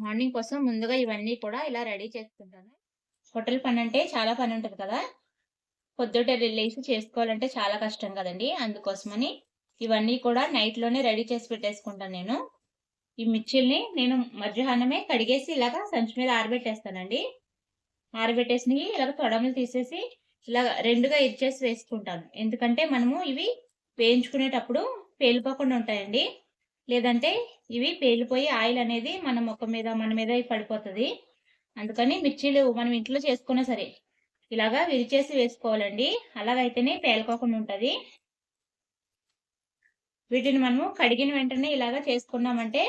Morning కోసం ముందుగా ఇవన్నీ కూడా ఇలా రెడీ చేసుకుంటాను. హోటల్ పని అంటే చాలా పని ఉంటుంది కదా? పొద్దుట లేచి చేసుకోవాలంటే చాలా కష్టం కదండి. అందుకోసమని ఇవన్నీ కూడా నైట్లోనే రెడీ చేసి పెట్టేసుకుంటాను నేను. ఈ మిర్చిల్ని నేను మధ్యాహ్నమే కడిగేసి ఇలాగ సంచి మీద ఆరబెట్టేస్తానండి. ఆరబెట్టేసి ఇలాగ తొడములు తీసేసి ఇలా రెండుగా ఇచ్చేసి వేసుకుంటాను. ఎందుకంటే మనము ఇవి వేయించుకునేటప్పుడు పేలిపోకుండా ఉంటాయండి. లేదంటే ఇవి పేలిపోయి ఆయిల్ అనేది మన ముఖం మీద మన మీద పడిపోతుంది. అందుకని మిర్చీలు మనం ఇంట్లో చేసుకున్నా సరే ఇలాగా విరిచేసి వేసుకోవాలండి. అలాగైతేనే పేలుకోకుండా ఉంటుంది. వీటిని మనము కడిగిన వెంటనే ఇలాగా చేసుకున్నామంటే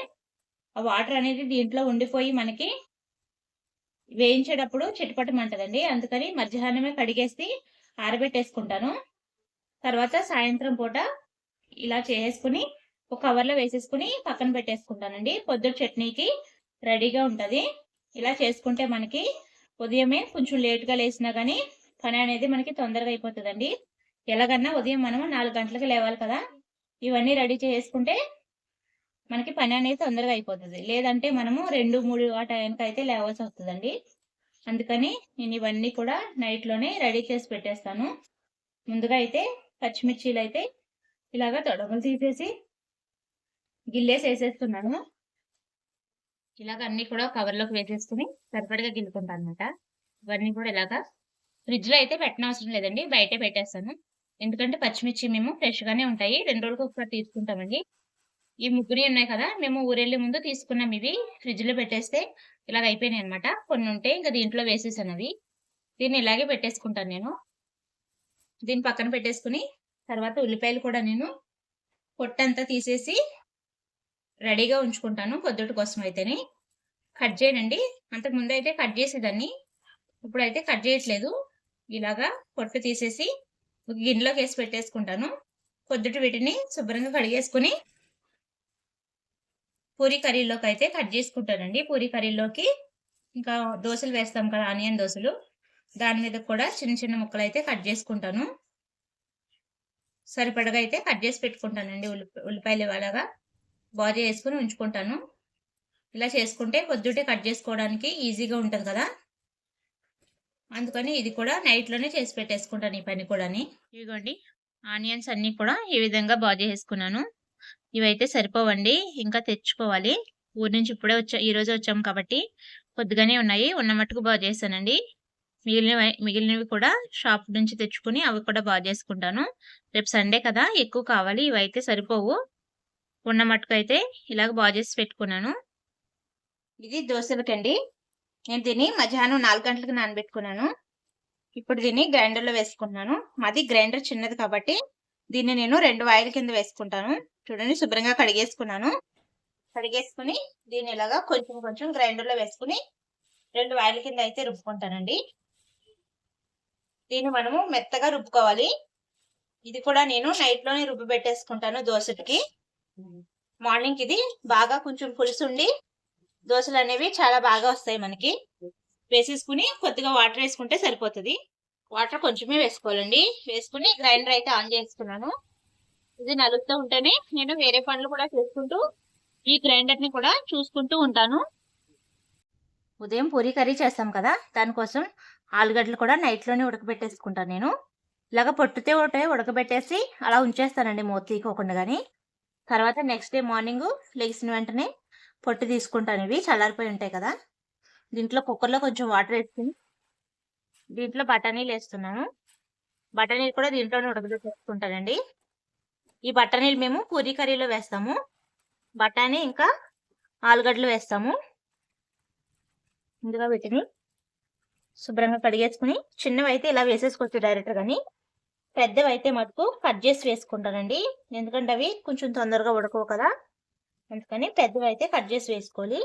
ఆ వాటర్ అనేది దీంట్లో ఉండిపోయి మనకి వేయించేటప్పుడు చిటపటమంటదండి అందుకని మధ్యాహ్నమే కడిగేసి ఆరబెట్టేసుకుంటాను. తర్వాత సాయంత్రం పూట ఇలా చేసుకుని ఒక కవర్లో వేసేసుకుని పక్కన పెట్టేసుకుంటానండి. పొద్దుట చట్నీకి రెడీగా ఉంటుంది. ఇలా చేసుకుంటే మనకి ఉదయమే కొంచెం లేట్గా లేసినా కానీ పని అనేది మనకి తొందరగా అయిపోతుందండి. ఎలాగన్నా ఉదయం మనం నాలుగు గంటలకు లేవాలి కదా. ఇవన్నీ రెడీ చేసుకుంటే మనకి పని అనేది తొందరగా అయిపోతుంది. లేదంటే మనము రెండు మూడు ఆ టైంకి అయితే లేవాల్సి వస్తుందండి. అందుకని నేను ఇవన్నీ కూడా నైట్లోనే రెడీ చేసి పెట్టేస్తాను. ముందుగా అయితే పచ్చిమిర్చీలు అయితే ఇలాగా తొడగలు తీసేసి గిల్లేసి వేసేస్తున్నాను ఇలాగ అన్ని కూడా కవర్లోకి వేసేసుకుని సరిపడిగా గిల్లుకుంటాను అనమాట ఇవన్నీ కూడా ఇలాగా ఫ్రిడ్జ్లో అయితే పెట్టనవసరం లేదండి బయటే పెట్టేస్తాను. ఎందుకంటే పచ్చిమిర్చి మేము ఫ్రెష్గానే ఉంటాయి. రెండు రోజులకు ఒకసారి తీసుకుంటామండి. ఈ ముగ్గురి ఉన్నాయి కదా మేము ఊరెళ్ళే ముందు తీసుకున్నాం ఇవి. ఫ్రిడ్జ్లో పెట్టేస్తే ఇలాగ అయిపోయినాయి అనమాట కొన్ని ఉంటే ఇంకా దీంట్లో వేసేసాను అవి. దీన్ని ఇలాగే పెట్టేసుకుంటాను నేను. దీన్ని పక్కన పెట్టేసుకుని తర్వాత ఉల్లిపాయలు కూడా నేను పొట్టంతా తీసేసి రెడీగా ఉంచుకుంటాను పొద్దుటి కోసం అయితేనే. కట్ చేయనండి అంతకు ముందు అయితే కట్ చేసేదాన్ని. ఇప్పుడైతే కట్ చేయట్లేదు. ఇలాగా పొట్టు తీసేసి ఒక గిన్నెలోకి వేసి పెట్టేసుకుంటాను. పొద్దుటి వీటిని శుభ్రంగా కడిగేసుకుని పూరి కర్రీలోకి అయితే కట్ చేసుకుంటానండి. పూరి కర్రీలోకి ఇంకా దోశలు వేస్తాం కదా ఆనియన్ దోశలు. దాని మీద కూడా చిన్న చిన్న ముక్కలు అయితే కట్ చేసుకుంటాను. సరిపడగా అయితే కట్ చేసి పెట్టుకుంటానండి ఉల్లి ఉల్లిపాయలు అలాగా బాగా చేసుకుని ఉంచుకుంటాను. ఇలా చేసుకుంటే పొద్దుటే కట్ చేసుకోవడానికి ఈజీగా ఉంటుంది కదా. అందుకని ఇది కూడా నైట్లోనే చేసి పెట్టేసుకుంటాను ఈ పని కూడా ఇదిగోండి ఆనియన్స్ అన్నీ కూడా ఈ విధంగా బాగా చేసుకున్నాను. ఇవైతే సరిపోవండి ఇంకా తెచ్చుకోవాలి. ఊరి నుంచి ఇప్పుడే వచ్చా ఈ రోజు వచ్చాం కాబట్టి కొద్దిగానే ఉన్నాయి ఉన్న మట్టుకు బాగా చేశానండి. మిగిలినవి మిగిలినవి కూడా షాప్ నుంచి తెచ్చుకుని అవి కూడా బాగా చేసుకుంటాను. రేపు సండే కదా ఎక్కువ కావాలి ఇవైతే సరిపోవు. ఉన్న మటుకు అయితే ఇలాగ బాగా చేసి పెట్టుకున్నాను. ఇది దోశలకండి. నేను దీన్ని మధ్యాహ్నం నాలుగు గంటలకు నానబెట్టుకున్నాను. ఇప్పుడు దీన్ని గ్రైండర్లో వేసుకుంటున్నాను. మాది గ్రైండర్ చిన్నది కాబట్టి దీన్ని నేను రెండు వాయిల కింద వేసుకుంటాను. చూడండి శుభ్రంగా కడిగేసుకున్నాను. కడిగేసుకుని దీన్ని ఇలాగా కొంచెం కొంచెం గ్రైండర్లో వేసుకుని రెండు వాయిల కింద అయితే రుబ్బుకుంటానండి. దీన్ని మనము మెత్తగా రుబ్బుకోవాలి. ఇది కూడా నేను నైట్లోనే రుబ్బు పెట్టేసుకుంటాను దోశకి. మార్నింగ్ ఇది బాగా కొంచెం పులుసు ఉండి దోశలు అనేవి చాలా బాగా వస్తాయి మనకి. వేసేసుకుని కొద్దిగా వాటర్ వేసుకుంటే సరిపోతుంది. వాటర్ కొంచెమే వేసుకోవాలండి. వేసుకుని గ్రైండర్ అయితే ఆన్ చేసుకున్నాను ఇది నలుగుతూ ఉంటేనే నేను వేరే పనులు కూడా చేసుకుంటూ ఈ గ్రైండర్ని కూడా చూసుకుంటూ ఉంటాను. ఉదయం పూరి కర్రీ చేస్తాం కదా దానికోసం ఆలుగడ్డలు కూడా నైట్లోనే ఉడకబెట్టేసుకుంటాను నేను. ఇలాగ పొట్టుతే ఒకటే ఉడకబెట్టేసి అలా ఉంచేస్తానండి మూత తీకోకుండా కానీ తర్వాత నెక్స్ట్ డే మార్నింగ్ లేచిన వెంటనే పొట్టు తీసుకుంటాను. ఇవి చల్లారిపోయి ఉంటాయి కదా. దీంట్లో కుక్కర్లో కొంచెం వాటర్ వేసుకుని దీంట్లో బఠానీలు వేస్తున్నాను. బఠానీలు కూడా దీంట్లోనే ఉడకబెట్టేసుకుంటానండి ఈ బఠానీలు మేము పూరీ కర్రీలో వేస్తాము. బఠానీ ఇంకా ఆలుగడ్డలు వేస్తాము. ముందుగా వీటిని శుభ్రంగా కడిగేసుకుని చిన్నవి అయితే ఇలా వేసేసుకోవచ్చు డైరెక్ట్ కానీ పెద్దవి అయితే మటుకు కట్ చేసి వేసుకుంటానండి. ఎందుకంటే అవి కొంచెం తొందరగా ఉడకవు కదా. అందుకని పెద్దవి అయితే కట్ చేసి వేసుకోవాలి.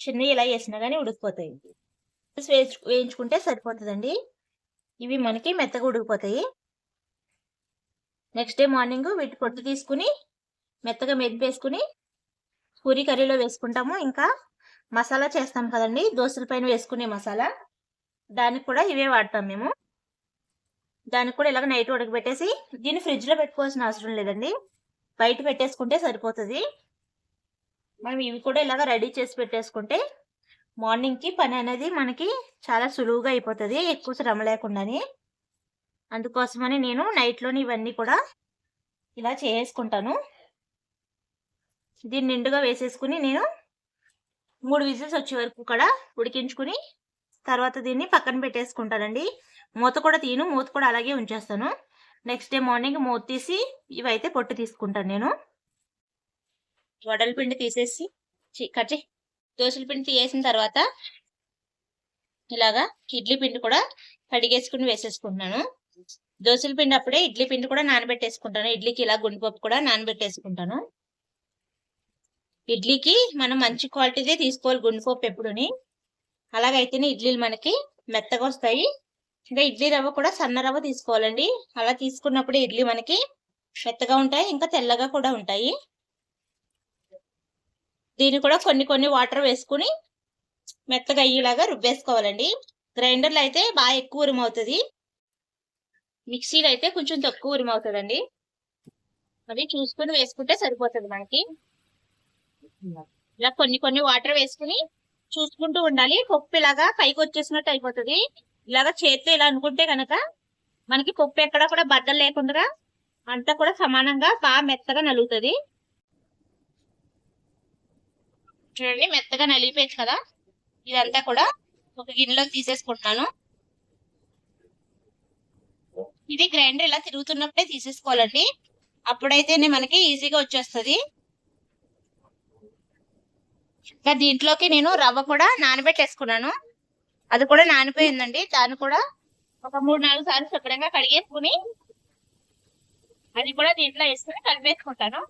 చిన్నవి ఇలా వేసినా కానీ ఉడికిపోతాయి. వేయించుకుంటే సరిపోతుందండి. ఇవి మనకి మెత్తగా ఉడికిపోతాయి. నెక్స్ట్ డే మార్నింగ్ వీటి పొట్టు తీసుకుని మెత్తగా మెదిపేసుకుని పూరి కర్రీలో వేసుకుంటాము. ఇంకా మసాలా చేస్తాం కదండి. దోశల పైన వేసుకునే మసాలా. దానికి కూడా ఇవే వాడతాం మేము. దానికి కూడా ఇలాగ నైట్ ఉడకబెట్టేసి దీన్ని ఫ్రిడ్జ్లో పెట్టుకోవాల్సిన అవసరం లేదండి. బయట పెట్టేసుకుంటే సరిపోతుంది. మనం ఇవి కూడా ఇలాగ రెడీ చేసి పెట్టేసుకుంటే మార్నింగ్కి పని అనేది మనకి చాలా సులువుగా అయిపోతుంది. ఎక్కువ శ్రమ లేకుండానే. అందుకోసమని నేను నైట్లోని ఇవన్నీ కూడా ఇలా చేసుకుంటాను. దీన్ని నిండుగా వేసేసుకుని నేను మూడు విజిల్స్ వచ్చే వరకు కూడా ఉడికించుకుని తర్వాత దీన్ని పక్కన పెట్టేసుకుంటానండి. మూత కూడా తీను మూత కూడా అలాగే ఉంచేస్తాను. నెక్స్ట్ డే మార్నింగ్ మూత తీసి ఇవైతే పొట్టు తీసుకుంటాను నేను. వడల పిండి తీసేసి కట్ దోశల పిండి తీసేసిన తర్వాత ఇలాగా ఇడ్లీ పిండి కూడా కడిగేసుకుని వేసేసుకుంటున్నాను. దోశల పిండి అప్పుడే ఇడ్లీ పిండి కూడా నానబెట్టేసుకుంటాను. ఇడ్లీకి ఇలా గుండిపప్పు కూడా నానబెట్టేసుకుంటాను. ఇడ్లీకి మనం మంచి క్వాలిటీదే తీసుకోవాలి గుండిపప్పు ఎప్పుడుని. అలాగైతేనే ఇడ్లీలు మనకి మెత్తగా వస్తాయి. ఇంకా ఇడ్లీ రవ్వ కూడా సన్న రవ్వ తీసుకోవాలండి. అలా తీసుకున్నప్పుడు ఇడ్లీ మనకి మెత్తగా ఉంటాయి ఇంకా తెల్లగా కూడా ఉంటాయి. దీన్ని కూడా కొన్ని కొన్ని వాటర్ వేసుకుని మెత్తగా అయ్యేలాగా రుబ్బేసుకోవాలండి. గ్రైండర్లో అయితే బాగా ఎక్కువ ఉరిమవుతుంది. మిక్సీలో అయితే కొంచెం తక్కువ ఉరిమవుతుందండి. అవి చూసుకుని వేసుకుంటే సరిపోతుంది మనకి. ఇలా కొన్ని కొన్ని వాటర్ వేసుకుని చూసుకుంటూ ఉండాలి. పప్పు ఇలాగా పైకి వచ్చేసినట్టు అయిపోతుంది. ఇలాగా చేత్తో ఇలా అనుకుంటే కనుక మనకి పప్పు ఎక్కడ కూడా బద్దలు లేకుండా అంతా కూడా సమానంగా బాగా మెత్తగా నలుగుతుంది. చూడండి మెత్తగా నలిగిపోయింది కదా? ఇదంతా కూడా ఒక గిన్నెలో తీసేసుకుంటున్నాను. ఇది గ్రైండర్ ఇలా తిరుగుతున్నప్పుడే తీసేసుకోవాలండి. అప్పుడైతేనే మనకి ఈజీగా వచ్చేస్తుంది. ఇంకా దీంట్లోకి నేను రవ్వ కూడా నానబెట్టేసుకున్నాను. అది కూడా నానిపోయిందండి. దాన్ని కూడా ఒక మూడు నాలుగు సార్లు శుభ్రంగా కడిగేసుకుని అది కూడా దీంట్లో వేసుకుని కలిపేసుకుంటాను.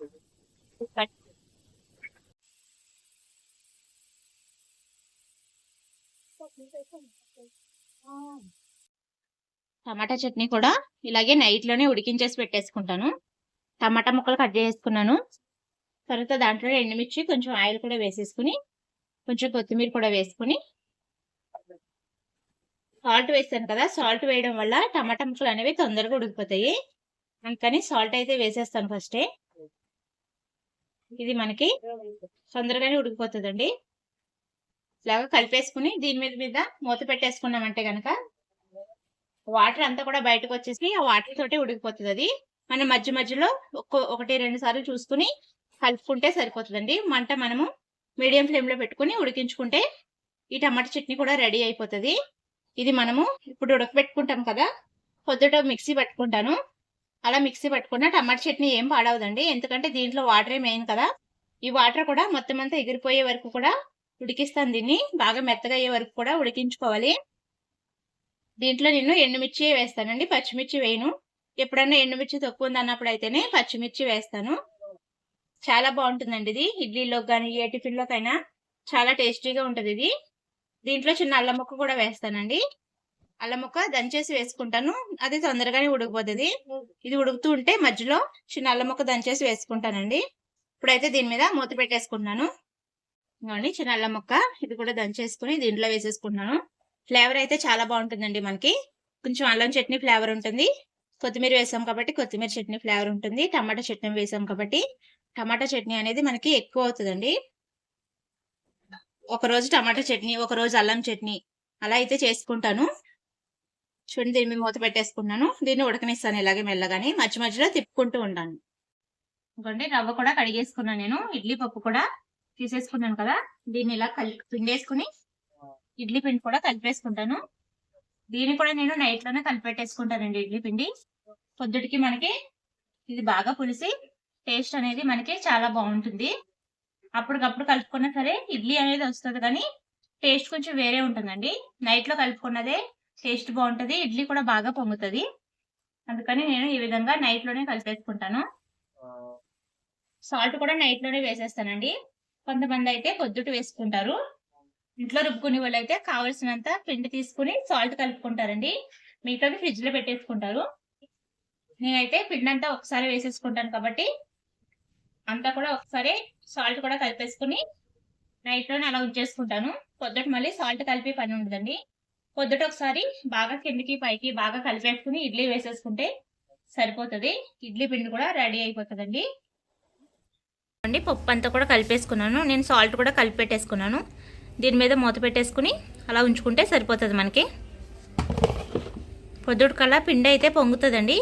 టమాటా చట్నీ కూడా ఇలాగే నైట్లోనే ఉడికించేసి పెట్టేసుకుంటాను. టమాటా ముక్కలు కట్ చేసుకున్నాను తర్వాత దాంట్లో ఎండుమిర్చి కొంచెం ఆయిల్ కూడా వేసేసుకుని కొంచెం కొత్తిమీర కూడా వేసుకుని సాల్ట్ వేస్తాను కదా సాల్ట్ వేయడం వల్ల టమాటా ముక్కలు అనేవి తొందరగా ఉడికిపోతాయి. అందుకని సాల్ట్ అయితే వేసేస్తాను ఫస్టే. ఇది మనకి తొందరగానే ఉడికిపోతుందండి. ఇలాగా కలిపేసుకుని దీని మీద మీద మూత పెట్టేసుకున్నామంటే కనుక వాటర్ అంతా కూడా బయటకు వచ్చేసి ఆ వాటర్ తోటి ఉడికిపోతుంది అది. మనం మధ్య మధ్యలో ఒకటి రెండు సార్లు చూసుకుని కలుపుకుంటే సరిపోతుందండి. మంట మనము మీడియం ఫ్లేమ్లో పెట్టుకుని ఉడికించుకుంటే ఈ టమాటా చట్నీ కూడా రెడీ అయిపోతుంది. ఇది మనము ఇప్పుడు ఉడకబెట్టుకుంటాం కదా పొద్దుట మిక్సీ పట్టుకుంటాను. అలా మిక్సీ పట్టుకున్న టమాటా చట్నీ ఏం పాడవదండి ఎందుకంటే దీంట్లో వాటరే మెయిన్ కదా. ఈ వాటర్ కూడా మొత్తం అంతా ఎగిరిపోయే వరకు కూడా ఉడికిస్తాను దీన్ని బాగా మెత్తగా అయ్యే వరకు కూడా ఉడికించుకోవాలి. దీంట్లో నేను ఎండుమిర్చి వేస్తానండి పచ్చిమిర్చి వేయను. ఎప్పుడన్నా ఎండుమిర్చి తక్కువ ఉంది అన్నప్పుడు అయితేనే పచ్చిమిర్చి వేస్తాను. చాలా బాగుంటుందండి ఇది ఇడ్లీలో కానీ ఏ టిఫిన్లోకైనా చాలా టేస్టీగా ఉంటుంది ఇది. దీంట్లో చిన్న అల్లం ముక్క కూడా వేస్తానండి. అల్లం ముక్క దంచేసి వేసుకుంటాను. అది తొందరగానే ఉడికిపోతుంది. ఇది ఉడుకుతూ ఉంటే మధ్యలో చిన్న అల్లం ముక్క దంచేసి వేసుకుంటానండి. ఇప్పుడైతే దీని మీద మూత పెట్టేసుకుంటున్నాను. ఇవ్వండి చిన్న అల్లం ముక్క ఇది కూడా దంచేసుకుని దీంట్లో వేసేసుకుంటున్నాను. ఫ్లేవర్ అయితే చాలా బాగుంటుందండి మనకి. కొంచెం అల్లం చట్నీ ఫ్లేవర్ ఉంటుంది. కొత్తిమీర వేసాం కాబట్టి కొత్తిమీర చట్నీ ఫ్లేవర్ ఉంటుంది. టమాటా చట్నీ వేసాం కాబట్టి టమాటా చట్నీ అనేది మనకి ఎక్కువ అవుతుందండి. ఒక రోజు టమాటా చట్నీ ఒక రోజు అల్లం చట్నీ అలా అయితే చేసుకుంటాను. చూడండి దీన్ని మూత పెట్టేసుకున్నాను. దీన్ని ఉడకనిస్తాను ఇలాగే మెల్లగాని. మధ్య మధ్యలో తిప్పుకుంటూ ఉంటాను. ఇంకోండి రవ్వ కూడా కడిగేసుకున్నాను నేను. ఇడ్లీ పప్పు కూడా తీసేసుకున్నాను కదా. దీన్ని ఇలా కలి పిండేసుకుని ఇడ్లీ పిండి కూడా కలిపేసుకుంటాను. దీన్ని కూడా నేను నైట్లోనే కలిపెట్టేసుకుంటానండి ఇడ్లీ పిండి. పొద్దుటికి మనకి ఇది బాగా పులిసి టేస్ట్ అనేది మనకి చాలా బాగుంటుంది. అప్పటికప్పుడు కలుపుకున్నా సరే ఇడ్లీ అనేది వస్తుంది కానీ టేస్ట్ కొంచెం వేరే ఉంటుందండి. నైట్లో కలుపుకున్నదే టేస్ట్ బాగుంటుంది ఇడ్లీ కూడా బాగా పొంగుతుంది. అందుకని నేను ఈ విధంగా నైట్లోనే కలిపేసుకుంటాను. సాల్ట్ కూడా నైట్లోనే వేసేస్తానండి. కొంతమంది అయితే పొద్దుట వేసుకుంటారు. ఇంట్లో రుబ్బుకునే వాళ్ళు అయితే కావలసినంత పిండి తీసుకుని సాల్ట్ కలుపుకుంటారండి. మిగతాది ఫ్రిడ్జ్లో పెట్టేసుకుంటారు. నేనైతే పిండి అంతా ఒకసారి వేసేసుకుంటాను కాబట్టి అంతా కూడా ఒకసారి సాల్ట్ కూడా కలిపేసుకుని నైట్లోనే అలా ఉంచేసుకుంటాను. పొద్దుట మళ్ళీ సాల్ట్ కలిపి పని ఉండదండి. పొద్దుట ఒకసారి బాగా కిందకి పైకి బాగా కలిపేసుకుని ఇడ్లీ వేసేసుకుంటే సరిపోతుంది. ఇడ్లీ పిండి కూడా రెడీ అయిపోతుందండి. అండి పప్పు అంతా కూడా కలిపేసుకున్నాను. నేను సాల్ట్ కూడా కలిపి పెట్టేసుకున్నాను. దీని మీద మూత పెట్టేసుకుని అలా ఉంచుకుంటే సరిపోతుంది మనకి. పొద్దుడు కల్లా పిండి అయితే పొంగుతుందండి.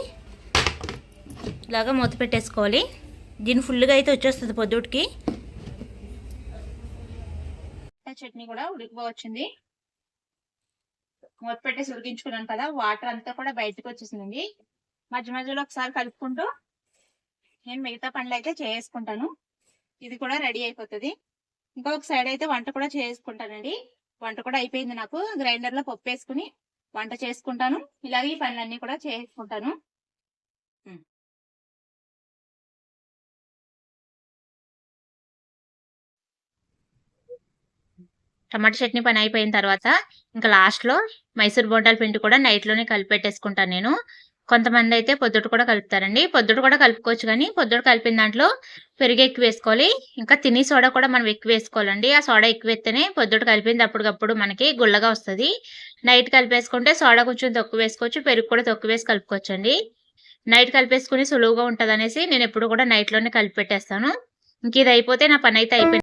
ఇలాగా మూత పెట్టేసుకోవాలి. దీని ఫుల్గా అయితే వచ్చేస్తుంది పొద్దుటికి. చట్నీ కూడా ఉడికిపోవచ్చింది. మూత పెట్టేసి ఉడికించుకున్నాను కదా వాటర్ అంతా కూడా బయటకు వచ్చేసిందండి. మధ్య మధ్యలో ఒకసారి కలుపుకుంటూ నేను మిగతా పనులు అయితే చేసుకుంటాను. ఇది కూడా రెడీ అయిపోతుంది. ఇంకా ఒక సైడ్ అయితే వంట కూడా చేసుకుంటానండి. వంట కూడా అయిపోయింది నాకు. గ్రైండర్లో పప్పు వేసుకుని వంట చేసుకుంటాను. ఇలాగే ఈ పనులన్నీ కూడా చేసుకుంటాను. టమాటా చట్నీ పని అయిపోయిన తర్వాత ఇంకా లాస్ట్లో మైసూర్ బొండాల పిండి కూడా నైట్లోనే కలిపెట్టేసుకుంటాను నేను. కొంతమంది అయితే పొద్దుట కూడా కలుపుతారండి. పొద్దుట కూడా కలుపుకోవచ్చు కానీ పొద్దుట కలిపిన దాంట్లో పెరుగు ఎక్కువ వేసుకోవాలి. ఇంకా తిని సోడా కూడా మనం ఎక్కువ వేసుకోవాలండి. ఆ సోడా ఎక్కువ వేస్తేనే పొద్దుట కలిపింది అప్పటికప్పుడు మనకి గుల్లగా వస్తుంది. నైట్ కలిపేసుకుంటే సోడా కొంచెం తక్కువ వేసుకోవచ్చు. పెరుగు కూడా తక్కువ వేసి కలుపుకోవచ్చు అండి నైట్ కలిపేసుకుని సులువుగా ఉంటుంది అనేసి నేను ఎప్పుడు కూడా నైట్లోనే కలిపి పెట్టేస్తాను ఇంక ఇది అయిపోతే నా పని అయితే అయిపోయింది.